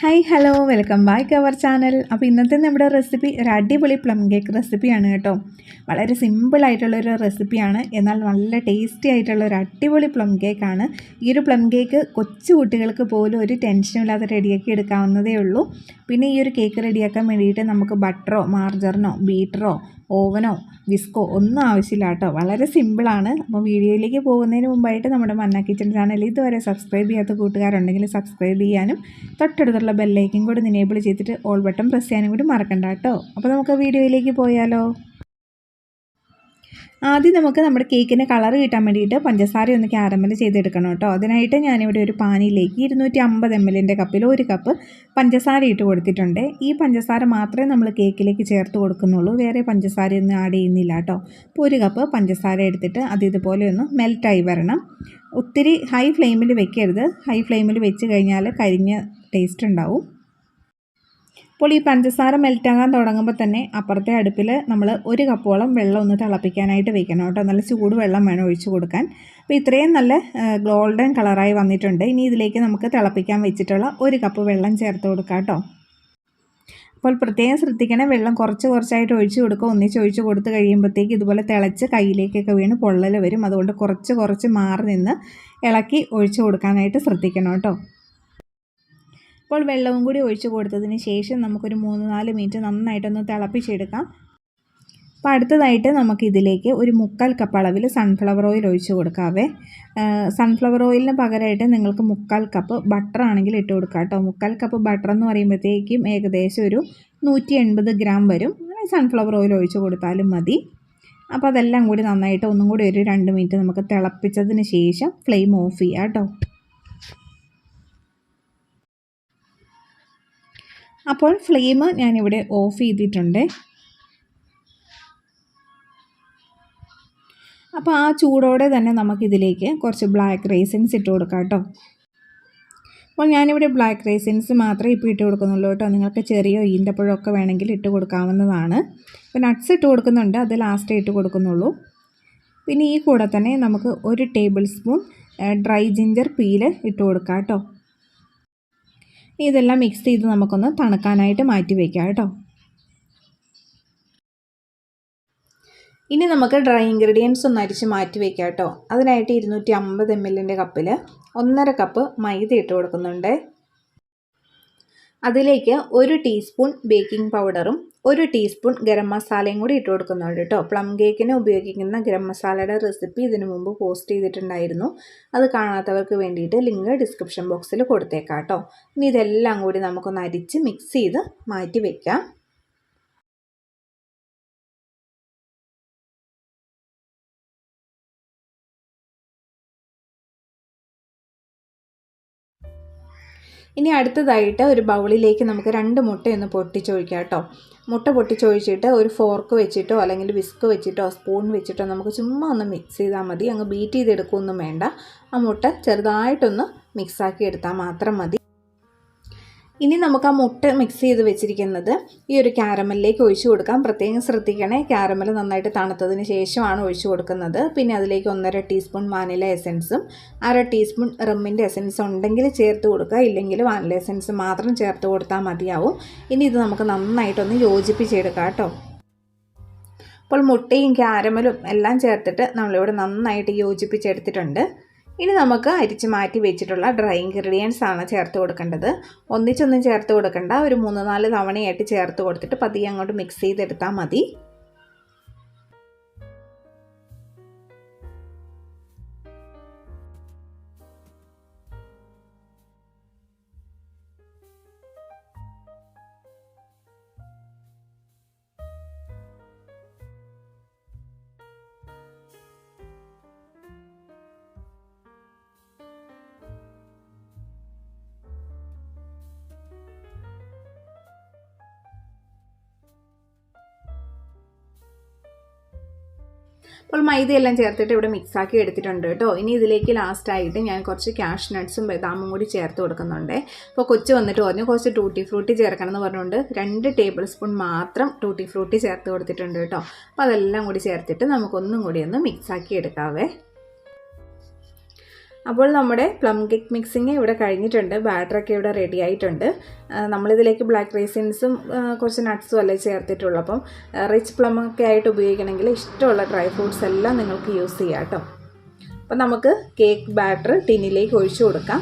Hi hello welcome back our channel അപ്പോൾ ഇന്നത്തെ നമ്മുടെ റെസിപ്പി ഒരു അടിപൊളി പ്ലം കേക്ക് റെസിപ്പിയാണ് കേട്ടോ. വളരെ സിമ്പിളായിട്ടുള്ളൊരു റെസിപ്പിയാണ് എന്നാൽ നല്ല ടേസ്റ്റി ആയിട്ടുള്ള ഒരു അടിപൊളി പ്ലം കേക്കാണ് ഈ ഒരു പ്ലം കേക്ക് കൊച്ചു കുട്ടികൾക്ക് പോലും ഒരു ടെൻഷനും ഇല്ലാതെ റെഡിയാക്കി എടുക്കാവുന്നതേ ഉള്ളൂ. പിന്നെ ഈ ഒരു കേക്ക് റെഡിയാക്കാൻ വേണ്ടിയിട്ട് നമുക്ക് ബട്ടറോ മാർജറിനോ ബീറ്ററോ ഓവനോ വിസ്കോ ഒന്നും ആവശ്യമില്ല കേട്ടോ. വളരെ സിമ്പിളാണ് അപ്പോൾ വീഡിയോയിലേക്ക് പോകുന്നതിന് മുമ്പായിട്ട് നമ്മുടെ മന്ന കിച്ചൺ ചാനൽ ഇതുവരെ സബ്സ്ക്രൈബ് ചെയ്യാത്ത കൂട്ടുകാരുണ്ടെങ്കിൽ സബ്സ്ക്രൈബ് ചെയ്യാനും തൊട്ടടുത്തുള്ള ബെല്ലൈക്കും കൂടി എനേബിൾ ചെയ്തിട്ട് ഓൾ ബട്ടൺ പ്രസ് ചെയ്യാനും കൂടി മറക്കണ്ട കേട്ടോ. അപ്പോൾ നമുക്ക് വീഡിയോയിലേക്ക് പോയാലോ? ആദ്യം നമുക്ക് നമ്മുടെ കേക്കിന് കളർ കിട്ടാൻ വേണ്ടിയിട്ട് പഞ്ചസാര ഒന്ന് ക്യാരമൽ ചെയ്തെടുക്കണം കേട്ടോ. അതിനായിട്ട് ഞാനിവിടെ ഒരു പാനിലേക്ക് ഇരുന്നൂറ്റി അമ്പത് എം എല്ലിന്റെ കപ്പിൽ ഒരു കപ്പ് പഞ്ചസാര ഇട്ട് കൊടുത്തിട്ടുണ്ട്. ഈ പഞ്ചസാര മാത്രമേ നമ്മൾ കേക്കിലേക്ക് ചേർത്ത് കൊടുക്കുന്നുള്ളൂ. വേറെ പഞ്ചസാരയൊന്നും ആഡ് ചെയ്യുന്നില്ല കേട്ടോ. അപ്പോൾ ഒരു കപ്പ് പഞ്ചസാര എടുത്തിട്ട് അത് ഇതുപോലെ ഒന്ന് മെൽറ്റായി വരണം. ഒത്തിരി ഹൈ ഫ്ലെയിമിൽ വെക്കരുത്. ഹൈ ഫ്ലെയിമിൽ വെച്ച് കഴിഞ്ഞാൽ കരിഞ്ഞ ടേസ്റ്റ് ഉണ്ടാവും. അപ്പോൾ ഈ പഞ്ചസാര മെൽറ്റാകാൻ തുടങ്ങുമ്പോൾ തന്നെ അപ്പുറത്തെ അടുപ്പിൽ നമ്മൾ ഒരു കപ്പോളം വെള്ളം ഒന്ന് തിളപ്പിക്കാനായിട്ട് വെക്കണം കേട്ടോ. നല്ല ചൂട് വെള്ളം വേണം ഒഴിച്ചു കൊടുക്കാൻ. അപ്പോൾ ഇത്രയും നല്ല ഗോൾഡൻ കളറായി വന്നിട്ടുണ്ട്. ഇനി ഇതിലേക്ക് നമുക്ക് തിളപ്പിക്കാൻ വെച്ചിട്ടുള്ള ഒരു കപ്പ് വെള്ളം ചേർത്ത് കൊടുക്കാം കേട്ടോ. അപ്പോൾ പ്രത്യേകം ശ്രദ്ധിക്കണം വെള്ളം കുറച്ച് കുറച്ചായിട്ട് ഒഴിച്ചു കൊടുക്കുക. ഒന്നിച്ച് ഒഴിച്ചു കൊടുത്ത് കഴിയുമ്പോഴത്തേക്ക് ഇതുപോലെ തിളച്ച് കയ്യിലേക്കൊക്കെ വീണ് പൊള്ളൽ വരും. അതുകൊണ്ട് കുറച്ച് കുറച്ച് മാറി നിന്ന് ഇളക്കി ഒഴിച്ചു കൊടുക്കാനായിട്ട് ശ്രദ്ധിക്കണം കേട്ടോ. അപ്പോൾ വെള്ളവും കൂടി ഒഴിച്ചു കൊടുത്തതിന് ശേഷം നമുക്കൊരു മൂന്ന് നാല് മിനിറ്റ് നന്നായിട്ടൊന്ന് തിളപ്പിച്ചെടുക്കാം. അപ്പോൾ അടുത്തതായിട്ട് നമുക്കിതിലേക്ക് ഒരു മുക്കാൽ കപ്പ് അളവിൽ സൺഫ്ലവർ ഓയിൽ ഒഴിച്ചു കൊടുക്കാവേ. സൺഫ്ലവർ ഓയിലിന് പകരമായിട്ട് നിങ്ങൾക്ക് മുക്കാൽ കപ്പ് ബട്ടർ ആണെങ്കിൽ ഇട്ട് കൊടുക്കാം കേട്ടോ. മുക്കാൽ കപ്പ് ബട്ടർ എന്ന് പറയുമ്പോഴത്തേക്കും ഏകദേശം ഒരു നൂറ്റി എൺപത് ഗ്രാം വരും സൺഫ്ലവർ ഓയിൽ ഒഴിച്ചു കൊടുത്താലും മതി. അപ്പോൾ അതെല്ലാം കൂടി നന്നായിട്ട് ഒന്നും കൂടി ഒരു രണ്ട് മിനിറ്റ് നമുക്ക് തിളപ്പിച്ചതിന് ശേഷം ഫ്ലെയിം ഓഫ് ചെയ്യാം കേട്ടോ. അപ്പോൾ ഫ്ലെയിം ഞാനിവിടെ ഓഫ് ചെയ്തിട്ടുണ്ട്. അപ്പോൾ ആ ചൂടോടെ തന്നെ നമുക്കിതിലേക്ക് കുറച്ച് ബ്ലാക്ക് റേസിൻസ് ഇട്ട് കൊടുക്കാം കേട്ടോ. അപ്പോൾ ഞാനിവിടെ ബ്ലാക്ക് റേസിൻസ് മാത്രമേ ഇപ്പോൾ ഇട്ട് കൊടുക്കുന്നുള്ളൂ കേട്ടോ. നിങ്ങൾക്ക് ചെറിയോ ഈന്തപ്പഴമൊക്കെ വേണമെങ്കിൽ ഇട്ട് കൊടുക്കാവുന്നതാണ്. ഇപ്പോൾ നട്ട്സ് ഇട്ട് കൊടുക്കുന്നുണ്ട് അത് ലാസ്റ്റ് ഇട്ട് കൊടുക്കുന്നുള്ളൂ. പിന്നെ ഈ കൂടെ തന്നെ നമുക്ക് ഒരു tablespoon dry ginger peel ഇട്ട് കൊടുക്കാം കേട്ടോ. ഇതെല്ലാം മിക്സ് ചെയ്ത് നമുക്കൊന്ന് തണുക്കാനായിട്ട് മാറ്റി വയ്ക്കാം കേട്ടോ. ഇനി നമുക്ക് ഡ്രൈ ഇൻഗ്രീഡിയൻസ് ഒന്ന് അരിച്ച് മാറ്റി വയ്ക്കാം കേട്ടോ. അതിനായിട്ട് ഇരുന്നൂറ്റി അമ്പത് എം എല്ലിന്റെ കപ്പിൽ ഒന്നര കപ്പ് മൈദ ഇട്ട് കൊടുക്കുന്നുണ്ട്. അതിലേക്ക് ഒരു ടീസ്പൂൺ ബേക്കിംഗ് പൗഡറും ഒരു ടീസ്പൂൺ ഗരം മസാലയും കൂടി ഇട്ട് കൊടുക്കുന്നുണ്ട് കേട്ടോ. പ്ലം കേക്കിന് ഉപയോഗിക്കുന്ന ഗരം മസാലയുടെ റെസിപ്പി ഇതിനു മുമ്പ് പോസ്റ്റ് ചെയ്തിട്ടുണ്ടായിരുന്നു. അത് കാണാത്തവർക്ക് വേണ്ടിയിട്ട് ലിങ്ക് ഡിസ്ക്രിപ്ഷൻ ബോക്സിൽ കൊടുത്തേക്കാം കേട്ടോ. ഇനി ഇതെല്ലാം കൂടി നമുക്കൊന്ന് അരിച്ച് മിക്സ് ചെയ്ത് മാറ്റി വയ്ക്കാം ഇനി അടുത്തതായിട്ട് ഒരു ബൗളിലേക്ക് നമുക്ക് രണ്ട് മുട്ടയൊന്ന് പൊട്ടിച്ചൊഴിക്കാം കേട്ടോ. മുട്ട പൊട്ടിച്ചൊഴിച്ചിട്ട് ഒരു ഫോർക്ക് വെച്ചിട്ടോ അല്ലെങ്കിൽ വിസ്ക് വെച്ചിട്ടോ സ്പൂൺ വെച്ചിട്ടോ നമുക്ക് ചുമ്മാ ഒന്ന് മിക്സ് ചെയ്താൽ മതി. അങ്ങ് ബീറ്റ് ചെയ്തെടുക്കുകയൊന്നും വേണ്ട. ആ മുട്ട ചെറുതായിട്ടൊന്ന് മിക്സാക്കി എടുത്താൽ മാത്രം മതി. ഇനി നമുക്ക് ആ മുട്ട മിക്സ് ചെയ്ത് വെച്ചിരിക്കുന്നത് ഈ ഒരു ക്യാരമലിലേക്ക് ഒഴിച്ചു കൊടുക്കാം. പ്രത്യേകം ശ്രദ്ധിക്കണേ ക്യാരമൽ നന്നായിട്ട് തണുത്തതിന് ശേഷമാണ് ഒഴിച്ചു കൊടുക്കുന്നത്. പിന്നെ അതിലേക്ക് ഒന്നര ടീസ്പൂൺ വാനില എസൻസും അര ടീസ്പൂൺ റമ്മിന്റെ എസൻസ് ഉണ്ടെങ്കിൽ ചേർത്ത് കൊടുക്കുക. ഇല്ലെങ്കിൽ വാനില എസൻസ് മാത്രം ചേർത്ത് കൊടുത്താൽ മതിയാവും. ഇനി ഇത് നമുക്ക് നന്നായിട്ടൊന്ന് യോജിപ്പിച്ചെടുക്കാം കേട്ടോ. അപ്പോൾ മുട്ടയും ക്യാരമലും എല്ലാം ചേർത്തിട്ട് നമ്മളിവിടെ നന്നായിട്ട് യോജിപ്പിച്ചെടുത്തിട്ടുണ്ട്. ഇനി നമുക്ക് അരിച്ച് മാറ്റി വെച്ചിട്ടുള്ള ഡ്രൈ ഇൻഗ്രീഡിയൻസ് ആണ് ചേർത്ത് കൊടുക്കേണ്ടത്. ഒന്നിച്ചൊന്നും ചേർത്ത് കൊടുക്കണ്ട. ഒരു മൂന്ന് നാല് തവണയായിട്ട് ചേർത്ത് കൊടുത്തിട്ട് പതിയെ അങ്ങോട്ട് മിക്സ് ചെയ്തെടുത്താൽ മതി. അപ്പോൾ മൈദയെല്ലാം ചേർത്തിട്ട് ഇവിടെ മിക്സാക്കി എടുത്തിട്ടുണ്ട് കേട്ടോ. ഇനി ഇതിലേക്ക് ലാസ്റ്റായിട്ട് ഞാൻ കുറച്ച് ക്യാഷ് നട്ട്സും ബദാമും കൂടി ചേർത്ത് കൊടുക്കുന്നുണ്ട്. അപ്പോൾ കൊച്ചു വന്നിട്ട് പറഞ്ഞു കുറച്ച് ടൂട്ടി ഫ്രൂട്ടി ചേർക്കണം എന്ന് പറഞ്ഞുകൊണ്ട് രണ്ട് ടേബിൾ സ്പൂൺ മാത്രം ടൂട്ടി ഫ്രൂട്ടി ചേർത്ത് കൊടുത്തിട്ടുണ്ട് കേട്ടോ. അപ്പോൾ അതെല്ലാം കൂടി ചേർത്തിട്ട് നമുക്കൊന്നും കൂടി ഒന്ന് മിക്സാക്കി എടുക്കാവേ. അപ്പോൾ നമ്മുടെ പ്ലം കേക്ക് മിക്സിങ് ഇവിടെ കഴിഞ്ഞിട്ടുണ്ട്. ബാറ്ററൊക്കെ ഇവിടെ റെഡി ആയിട്ടുണ്ട്. നമ്മളിതിലേക്ക് ബ്ലാക്ക് റൈസിൻസും കുറച്ച് നട്ട്സും അല്ലേ ചേർത്തിട്ടുള്ളൂ. അപ്പം റിച്ച് പ്ലം ഒക്കെ ആയിട്ട് ഉപയോഗിക്കണമെങ്കിൽ ഇഷ്ടമുള്ള ഡ്രൈ ഫ്രൂട്ട്സ് എല്ലാം നിങ്ങൾക്ക് യൂസ് ചെയ്യാം കേട്ടോ. അപ്പം നമുക്ക് കേക്ക് ബാറ്റർ ടിന്നിലേക്ക് ഒഴിച്ചു കൊടുക്കാം.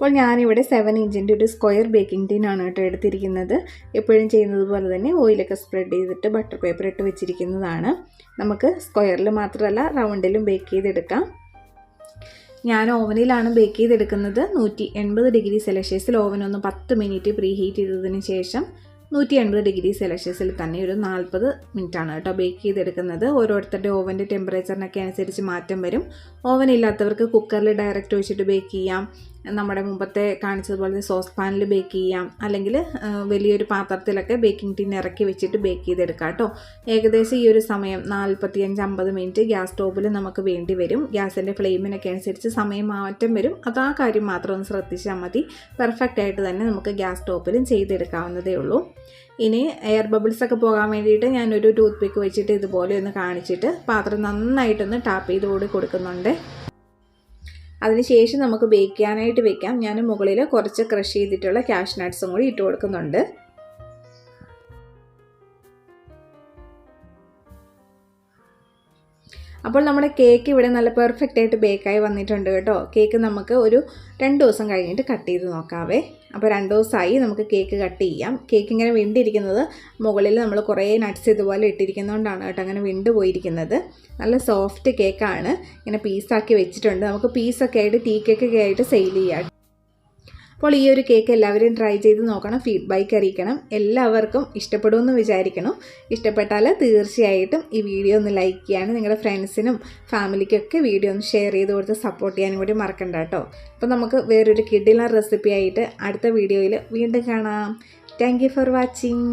അപ്പോൾ ഞാനിവിടെ സെവൻ ഇഞ്ചിന്റെ ഒരു സ്ക്വയർ ബേക്കിംഗ് ടീനാണ് കേട്ടോ എടുത്തിരിക്കുന്നത്. എപ്പോഴും ചെയ്യുന്നത് പോലെ തന്നെ ഓയിലൊക്കെ സ്പ്രെഡ് ചെയ്തിട്ട് ബട്ടർ പേപ്പർ ഇട്ട് വെച്ചിരിക്കുന്നതാണ്. നമുക്ക് സ്ക്വയറിൽ മാത്രമല്ല റൗണ്ടിലും ബേക്ക് ചെയ്തെടുക്കാം. ഞാൻ ഓവനിലാണ് ബേക്ക് ചെയ്തെടുക്കുന്നത്. നൂറ്റി എൺപത് ഡിഗ്രി സെൽഷ്യസിൽ ഓവൻ ഒന്ന് പത്ത് മിനിറ്റ് പ്രീ ഹീറ്റ് ചെയ്തതിന് ശേഷം നൂറ്റി എൺപത് ഡിഗ്രി സെൽഷ്യസിൽ തന്നെ ഒരു നാൽപ്പത് മിനിറ്റാണ് കേട്ടോ ബേക്ക് ചെയ്തെടുക്കുന്നത്. ഓരോരുത്തരുടെ ഓവന്റെ ടെമ്പറേച്ചറിനൊക്കെ അനുസരിച്ച് മാറ്റം വരും. ഓവൻ ഇല്ലാത്തവർക്ക് കുക്കറിൽ ഡയറക്റ്റ് ഒഴിച്ചിട്ട് ബേക്ക് ചെയ്യാം. നമ്മുടെ മുമ്പത്തെ കാണിച്ചതുപോലെ തന്നെ സോസ് പാനിൽ ബേക്ക് ചെയ്യാം. അല്ലെങ്കിൽ വലിയൊരു പാത്രത്തിലൊക്കെ ബേക്കിംഗ് ടിൻ ഇറക്കി വെച്ചിട്ട് ബേക്ക് ചെയ്തെടുക്കാം കേട്ടോ. ഏകദേശം ഈ ഒരു സമയം നാൽപ്പത്തിയഞ്ച് അമ്പത് മിനിറ്റ് ഗ്യാസ് സ്റ്റോവിൽ നമുക്ക് വേണ്ടി വരും. ഗ്യാസിന്റെ ഫ്ലെയിമിനൊക്കെ അനുസരിച്ച് സമയം മാറ്റം വരും. അത് ആ കാര്യം മാത്രം ഒന്ന് ശ്രദ്ധിച്ചാൽ മതി. പെർഫെക്റ്റ് ആയിട്ട് തന്നെ നമുക്ക് ഗ്യാസ് സ്റ്റോപ്പിലും ചെയ്തെടുക്കാവുന്നതേ ഉള്ളൂ. ഇനി എയർ ബബിൾസ് ഒക്കെ പോകാൻ വേണ്ടിയിട്ട് ഞാനൊരു ടൂത്ത് പിക്ക് വെച്ചിട്ട് ഇതുപോലെ ഒന്ന് കാണിച്ചിട്ട് പാത്രം നന്നായിട്ടൊന്ന് ടാപ്പ് ചെയ്ത് കൂടി കൊടുക്കുന്നുണ്ട്. അതിനുശേഷം നമുക്ക് ബേക്ക് ചെയ്യാനായിട്ട് വെക്കാം. ഞാൻ മുകളിൽ കുറച്ച് ക്രഷ് ചെയ്തിട്ടുള്ള ക്യാഷ് നട്ട്സും കൂടി ഇട്ട് കൊടുക്കുന്നുണ്ട്. അപ്പോൾ നമ്മുടെ കേക്ക് ഇവിടെ നല്ല പെർഫെക്റ്റ് ആയിട്ട് ബേക്കായി വന്നിട്ടുണ്ട് കേട്ടോ. കേക്ക് നമുക്ക് ഒരു രണ്ട് ദിവസം കഴിഞ്ഞിട്ട് കട്ട് ചെയ്ത് നോക്കാവേ. അപ്പോൾ രണ്ട് ദിവസമായി നമുക്ക് കേക്ക് കട്ട് ചെയ്യാം. കേക്ക് ഇങ്ങനെ വിണ്ടിരിക്കുന്നത് മുകളിൽ നമ്മൾ കുറേ നട്ട്സ് ഇതുപോലെ ഇട്ടിരിക്കുന്നതുകൊണ്ടാണ് കേട്ടോ അങ്ങനെ വിണ്ട് പോയിരിക്കുന്നത്. നല്ല സോഫ്റ്റ് കേക്കാണ് ഇങ്ങനെ പീസാക്കി വെച്ചിട്ടുണ്ട്. നമുക്ക് പീസൊക്കെ ആയിട്ട് ടീ കേക്കൊക്കെ ആയിട്ട് സെയിൽ ചെയ്യാം. അപ്പോൾ ഈ ഒരു കേക്ക് എല്ലാവരും ട്രൈ ചെയ്ത് നോക്കണം ഫീഡ്ബാക്ക് അറിയിക്കണം. എല്ലാവർക്കും ഇഷ്ടപ്പെടുമെന്ന് വിചാരിക്കണം ഇഷ്ടപ്പെട്ടാൽ തീർച്ചയായിട്ടും ഈ വീഡിയോ ഒന്ന് ലൈക്ക് ചെയ്യാനും നിങ്ങളുടെ ഫ്രണ്ട്സിനും ഫാമിലിക്കൊക്കെ വീഡിയോ ഒന്ന് ഷെയർ ചെയ്ത് കൊടുത്ത് സപ്പോർട്ട് ചെയ്യാനും കൂടി മറക്കണ്ട കേട്ടോ. അപ്പോൾ നമുക്ക് വേറൊരു കിഡിലർ റെസിപ്പി ആയിട്ട് അടുത്ത വീഡിയോയിൽ വീണ്ടും കാണാം. Thank for watching